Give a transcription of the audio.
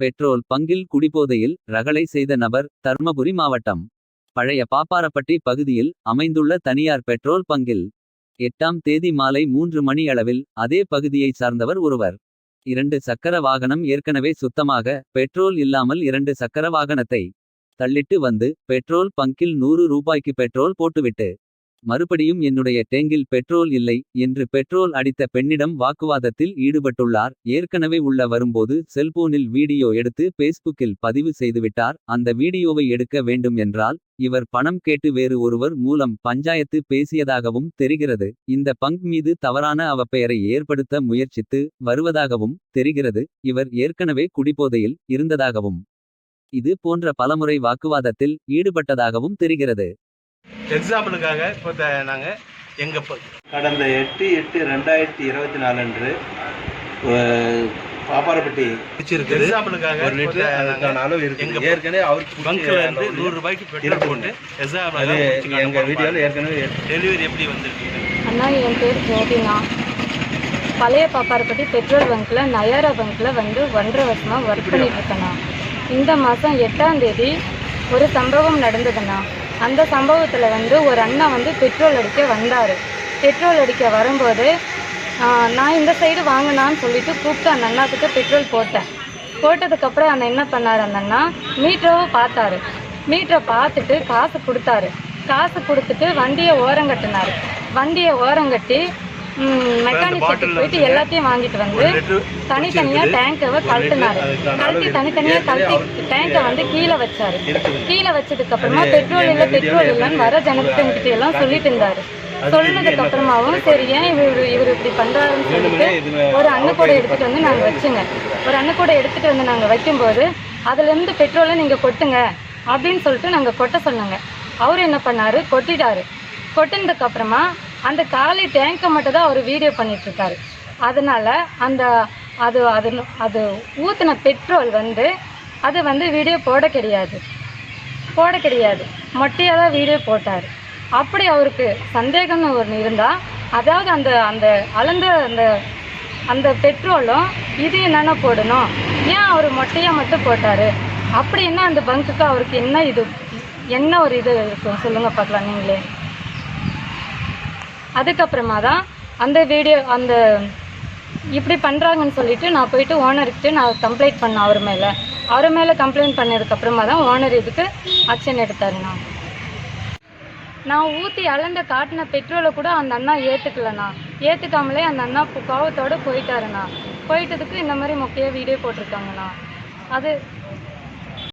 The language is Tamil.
பெட்ரோல் பங்கில் குடிபோதையில் ரகளை செய்த நபர் தர்மபுரி மாவட்டம். பழைய பாப்பாரப்பட்டி பகுதியில் அமைந்துள்ள தனியார் பெட்ரோல் பங்கில். எட்டாம் தேதி மாலை மூன்று மணி அளவில் அதே பகுதியை சார்ந்தவர் ஒருவர். இரண்டு சக்கர வாகனம் ஏற்கனவே சுத்தமாக பெட்ரோல் இல்லாமல் இரண்டு சக்கர வாகனத்தை. தள்ளிட்டு வந்து பெட்ரோல் பங்கில் நூறு ரூபாய்க்கு பெட்ரோல் போட்டுவிட்டு. மறுபடியும் என்னுடைய டேங்கில் பெட்ரோல் இல்லை என்று பெட்ரோல் அடித்த பெண்ணிடம் வாக்குவாதத்தில் ஈடுபட்டுள்ளார். ஏற்கனவே உள்ள வரும்போது செல்போனில் வீடியோ எடுத்து பேஸ்புக்கில் பதிவு செய்துவிட்டார். அந்த வீடியோவை எடுக்க வேண்டும் என்றால். இவர் பணம் கேட்டு வேறு ஒருவர் மூலம் பஞ்சாயத்து பேசியதாகவும் தெரிகிறது. இந்த பங்க் மீது தவறான அவப்பெயரை ஏற்படுத்த முயற்சித்து. வருவதாகவும் தெரிகிறது இவர் ஏற்கனவே குடிபோதையில் இருந்ததாகவும். இது போன்ற பலமுறை வாக்குவாதத்தில் ஈடுபட்டதாகவும் தெரிகிறது. எக்ஸாம்பிளுக்காக இப்போ த- நாங்க எங்க ப- கடந்த எட்டு எட்டு ரெண்டாயிரத்தி இருபத்தி நாலு அன்று பாப்பாரப்பட்டி எக்ஸாம்பிளுக்காக ஒரு லிட்டர் இப்போ த- அதுக்கான நாங்க அளவு இருக்கு எங்க ஏற்கனவே அவருக்கு பங்க்ல இருந்து நூறு ரூபாய்க்கு பெட்ரோல் இருக்குது. போட்டு அது எக்ஸாம்பிள் எங்க வீடியோவில் ஏற்கனவே டெலிவரி எப்படி வந்திருக்கு அண்ணா என் பேர் ஜோதினா. பழைய பாப்பாரப்பட்டி பெட்ரோல் பங்க்கில் நயாரா பங்க்கில் வந்து ஒன்றரை வருஷமாக ஒர்க் பண்ணிட்டு இருக்கேண்ணா இந்த மாதம் எட்டாம் தேதி ஒரு சம்பவம் நடந்ததுண்ணா. அந்த சம்பவத்தில் வந்து ஒரு அண்ணா வந்து பெட்ரோல் அடிக்க வந்தார். பெட்ரோல் அடிக்க வரும்போது நான் இந்த சைடு வாங்கினான்னு சொல்லிட்டு கூப்பிட்டு அந்த அண்ணாத்துக்கு பெட்ரோல் போட்டேன். போட்டதுக்கப்புறம் அந்த என்ன பண்ணார் அந்த அண்ணா? மீட்டரை பார்த்தாரு. மீட்டரை பார்த்துட்டு காசு கொடுத்தாரு. காசு கொடுத்துட்டு வண்டியை ஓரங்கட்டினார். வண்டியை ஓரங்கட்டி மெக்கானிக் போயிட்டு எல்லாத்தையும் வாங்கிட்டு வந்து தனித்தனியா டேங்கவை கழட்டினாரு. கழட்டி தனித்தனியா கழட்டி டேங்கை வந்து கீழே வச்சாரு. கீழே வச்சதுக்கு அப்புறமா பெட்ரோல் இல்ல பெட்ரோல் இல்லைன்னு வர ஜனத்திட்ட எல்லாம் சொல்லிட்டு இருந்தாரு. சொன்னதுக்கு அப்புறமாவும் சரி ஏன் இவர் இவர் இப்படி பண்றாருன்னு சொல்லிட்டு ஒரு அன்னக்கூடை எடுத்துட்டு வந்து நாங்க வச்சுங்க. ஒரு அன்னக்கூடை எடுத்துட்டு வந்து நாங்க வைக்கும்போது அதுல இருந்து பெட்ரோலை நீங்க கொட்டுங்க அப்படின்னு சொல்லிட்டு நாங்க கொட்ட சொன்னாங்க. அவர் என்ன பண்ணாரு? கொட்டிட்டாரு. கொட்டினதுக்கு அப்புறமா அந்த காலி டேங்கை மட்டும் தான் அவர் வீடியோ பண்ணிகிட்ருக்காரு அதனால் அந்த அது அது அது ஊற்றின பெட்ரோல் வந்து அது வந்து வீடியோ போட கிடையாது. போட கிடையாது. மொட்டையாக தான் வீடியோ போட்டார். அப்படி அவருக்கு சந்தேகம்னு ஒன்று இருந்தால் அதாவது அந்த அந்த அளந்த அந்த அந்த பெட்ரோலும் இது என்னென்ன போடணும்? ஏன் அவர் மொட்டையாக மட்டும் போட்டார்? அப்படி என்ன அந்த பங்குக்கு அவருக்கு என்ன இது என்ன ஒரு இது இருக்கும்? சொல்லுங்கள் பார்க்கலாம் நீங்களே. அதுக்கப்புறமா தான் அந்த வீடியோ அந்த இப்படி பண்ணுறாங்கன்னு சொல்லிட்டு நான் போயிட்டு ஓனர்கிட்ட நான் கம்ப்ளைண்ட் பண்ணேன் அவர் மேலே. அவர் மேலே கம்ப்ளைண்ட் பண்ணதுக்கப்புறமா தான் ஓனர் இதுக்கு ஆக்ஷன் எடுத்தாருண்ணா நான். ஊற்றி அளந்த காட்டின பெட்ரோலை கூட அந்த அண்ணா ஏற்றுக்கலண்ணா ஏற்றுக்காமலே அந்த அண்ணா கோவத்தோடு போயிட்டாருண்ணா. போயிட்டதுக்கு இந்த மாதிரி மொக்கையாக வீடியோ போட்டிருக்காங்கண்ணா. அது